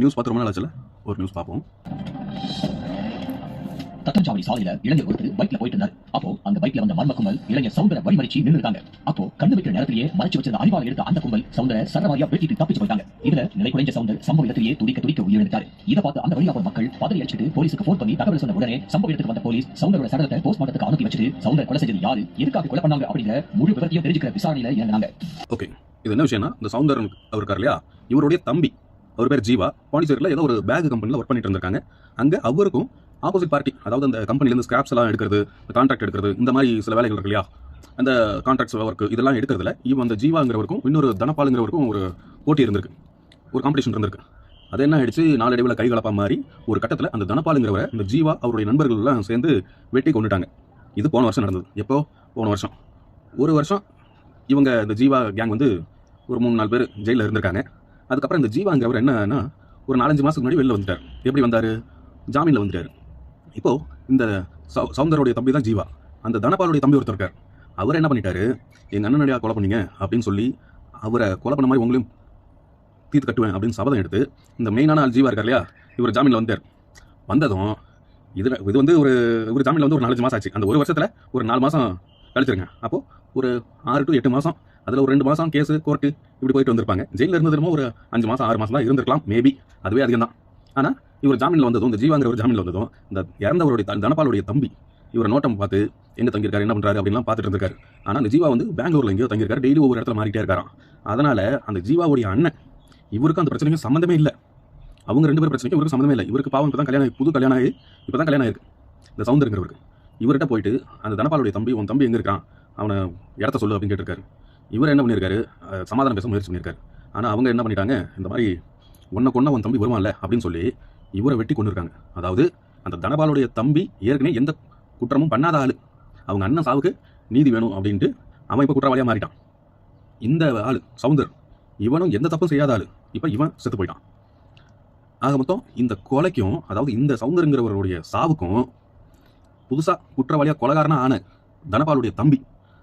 News பார்த்து ரொம்ப நாள் ஆச்சுல? ஒரு நியூஸ் பார்ப்போம். தத்தஞ்சாவடி சாலையில இளைஞர் ஒருத்தர் பைக்ல போயிட்டு இருந்தார் அப்போ அந்த பைக்ல வந்த மர்ம கும்பல் இளைஞர் சவுந்தர வழிமறிச்சு நின்று இருக்காங்க அப்போ கண்ணு வைக்கிற நேரத்திலேயே மறைச்சு வச்சிருந்த அறிவாளை எடுத்த அந்த கும்பல் சவுந்தர சரமாரியா வெட்டிட்டு தப்பிச்சு போயிட்டாங்க. இதுல நிலை குறைஞ்ச சவுந்தர் சம்பவ இடத்திலேயே துடிக்க துடிக்க உயிரிழந்தார் இதை பார்த்து அந்த வழியா போற மக்கள் பதறி அடிச்சுட்டு போலீஸுக்கு போன் பண்ணி தகவல் சொன்ன உடனே சம்பவ இடத்துக்கு வந்த போலீஸ் சவுந்தரோட சடலத்தை போஸ்ட்மார்ட்டத்துக்கு அனுப்பி வச்சுட்டு சவுந்தர் கொலை செஞ்சது யாரு எதுக்காக கொலை பண்ணாங்க அப்படிங்கிற முழு விவரத்தையும் தெரிஞ்சுக்கிற விசாரணையில இறங்கினாங்க. ஓகே இது என்ன விஷயம்னா இந்த சவுந்தரன் அவர் இல்லையா? இவருடைய தம்பி. அவர் பேர் ஜீவா. பாண்டிச்சேரியில் ஏதோ ஒரு பேக் கம்பெனியில் ஒர்க் பண்ணிட்டு இருந்திருக்காங்க. அங்கே அவருக்கும் ஆப்போசிட் பார்ட்டி அதாவது அந்த கம்பெனிலேருந்து ஸ்கிராப்ஸ் எல்லாம் எடுக்கிறது கான்ட்ராக்ட் எடுக்கிறது இந்த மாதிரி சில வேலைகள் இருக்கு இல்லையா? அந்த கான்ட்ராக்ட்ஸ் ஒர்க் இதெல்லாம் எடுக்கிறதுல இவன் அந்த ஜீவாங்கிறவருக்கும் இன்னொரு தனபாலுங்கிறவருக்கும் ஒரு போட்டி இருந்திருக்கு. ஒரு காம்படிஷன் இருந்திருக்கு. அது என்ன ஆயிடுச்சு? நாளடைவில் கைகலப்பா மாதிரி ஒரு கட்டத்தில் அந்த தனபாலுங்கிறவரை இந்த ஜீவா அவருடைய நண்பர்கள்லாம் சேர்ந்து வெட்டி கொண்டுட்டாங்க. இது போன வருஷம் நடந்தது. எப்போ? போன வருஷம். ஒரு வருஷம் இவங்க இந்த ஜீவா கேங் வந்து ஒரு மூணு நாலு பேர் ஜெயிலில் இருந்திருக்காங்க. அதுக்கப்புறம் இந்த ஜீவாங்கிறவர் என்னன்னா ஒரு நாலஞ்சு மாதத்துக்கு முன்னாடி வெளில வந்துட்டார். எப்படி வந்தார்? ஜாமீனில் வந்துட்டார். இப்போது இந்த சௌ- சௌந்தரோடைய தம்பி தான் ஜீவா. அந்த தனபாலுடைய தம்பி ஒருத்தர் இருக்கார். அவர் என்ன பண்ணிட்டாரு? எங்கள் அண்ணனடியா கொலை பண்ணீங்க அப்படின்னு சொல்லி அவரை கொலை பண்ண மாதிரி உங்களையும் தீர்த்து கட்டுவேன் அப்படின்னு சபதம் எடுத்து இந்த மெயினான ஆள் ஜீவா இருக்கார் இல்லையா? இவர் ஜாமீனில் வந்தார் வந்ததும் இது இது வந்து ஒரு இவர் ஜாமீனில் வந்து ஒரு நாலஞ்சு மாதம் ஆச்சு. அந்த ஒரு வருஷத்தில் ஒரு நாலு மாதம் கழிச்சிருங்க. அப்போது ஒரு ஆறு டு எட்டு மாதம் அதில் ஒரு ரெண்டு மாதம் கேஸு கோர்ட்டு இப்படி போயிட்டு வந்திருப்பாங்க. ஜெயிலில் இருந்ததுமோ ஒரு அஞ்சு மாதம் ஆறு மாதம் தான் இருந்திருக்கலாம். மேபி அதுவே அதிகம் தான் ஆனால் இவர் ஜாமீனில் வந்ததும் இந்த ஜீவாங்கிற ஒரு ஜாமீனில் வந்ததும் இந்த இறந்தவருடைய தனபாலுடைய தம்பி இவர் நோட்டம் பார்த்து என்ன தங்கியிருக்காரு என்ன பண்ணுறாரு அப்படின்லாம் பார்த்துட்டு இருந்திருக்காரு. ஆனால் அந்த ஜீவா வந்து பெங்களூரில் எங்கேயோ தங்கியிருக்காரு. டெய்லி ஒவ்வொரு இடத்துல மாறிட்டே இருக்காராம். அதனால் அந்த ஜீவாவுடைய அண்ணன் இவருக்கும் அந்த பிரச்சனைக்கும் சம்மந்தமே இல்லை. அவங்க ரெண்டு பேரும் பிரச்சனைக்கும் இவருக்கு சம்மந்தமே இல்லை. இவருக்கு பாவம் இப்போ தான் கல்யாணம் புது கல்யாணம் ஆகி இப்போ தான் கல்யாணம் ஆயிருக்கு. இந்த சவுந்தருங்கிறவருக்கு. இவர்கிட்ட போயிட்டு அந்த தனபாலுடைய தம்பி உன் தம்பி எங்கே இருக்கான்? அவனை இடத்த சொல்லு அப்படின்னு கேட்டிருக்காரு. இவர் என்ன பண்ணியிருக்காரு? சமாதானம் பேச முயற்சி பண்ணியிருக்காரு. ஆனால் அவங்க என்ன பண்ணிட்டாங்க? இந்த மாதிரி ஒன்றை கொன்ன உன் தம்பி வருவான்ல அப்படின்னு சொல்லி இவரை வெட்டி கொண்டிருக்காங்க அதாவது அந்த தனபாலுடைய தம்பி ஏற்கனவே எந்த குற்றமும் பண்ணாத ஆள். அவங்க அண்ணன் சாவுக்கு நீதி வேணும் அப்படின்ட்டு அவன் இப்போ குற்றவாளியாக மாறிட்டான். இந்த ஆள் சவுந்தர் இவனும் எந்த தப்பும் செய்யாத ஆள். இப்போ இவன் செத்து போயிட்டான். ஆக மொத்தம் இந்த கொலைக்கும் அதாவது இந்த சவுந்தருங்கிறவருடைய சாவுக்கும் புதுசாக குற்றவாளியாக கொலகாரனாக ஆன தனபாலுடைய தம்பி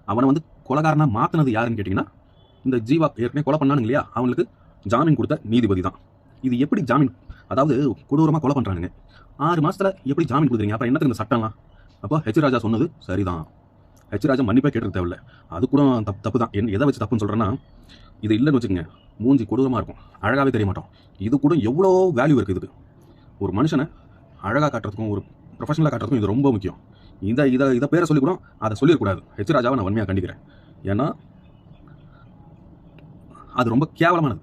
அவனை வந்து கொலகாரனா மாற்றினது யாருன்னு கேட்டிங்கன்னா இந்த ஜீவா ஏற்கனவே கொலை பண்ணானுங்க இல்லையா? அவங்களுக்கு ஜாமீன் கொடுத்த நீதிபதி தான். இது எப்படி ஜாமீன் அதாவது கொடூரமாக கொலை பண்ணுறானுங்க ஆறு மாதத்தில் எப்படி ஜாமீன் கொடுக்குறீங்க? அப்புறம் என்னத்துக்கு இந்த சட்டம்லாம்? அப்போ ஹெச் ராஜா சொன்னது சரிதான். ஹெச் ராஜா மன்னிப்பே கேட்டுக்க தேவையில்ல. அது கூட தப்பு தப்பு தான். என்ன எதை வச்சு தப்புன்னு சொல்கிறேன்னா இது இல்லைன்னு வச்சுக்கோங்க. மூஞ்சி கொடூரமாக இருக்கும். அழகாகவே தெரிய மாட்டோம். இது கூட எவ்வளோ வேல்யூ இருக்குது இதுக்கு ஒரு மனுஷனை அழகாக காட்டுறதுக்கும் ஒரு ப்ரொஃபஷனலாக காட்டுறதுக்கும் இது ரொம்ப முக்கியம். இதை இதை இதை பேரை சொல்லி கூட அதை சொல்லிடக்கூடாது ஹெச் ராஜாவை நான் வன்மையாக கண்டிக்கிறேன். ஏன்னா அது ரொம்ப கேவலமானது.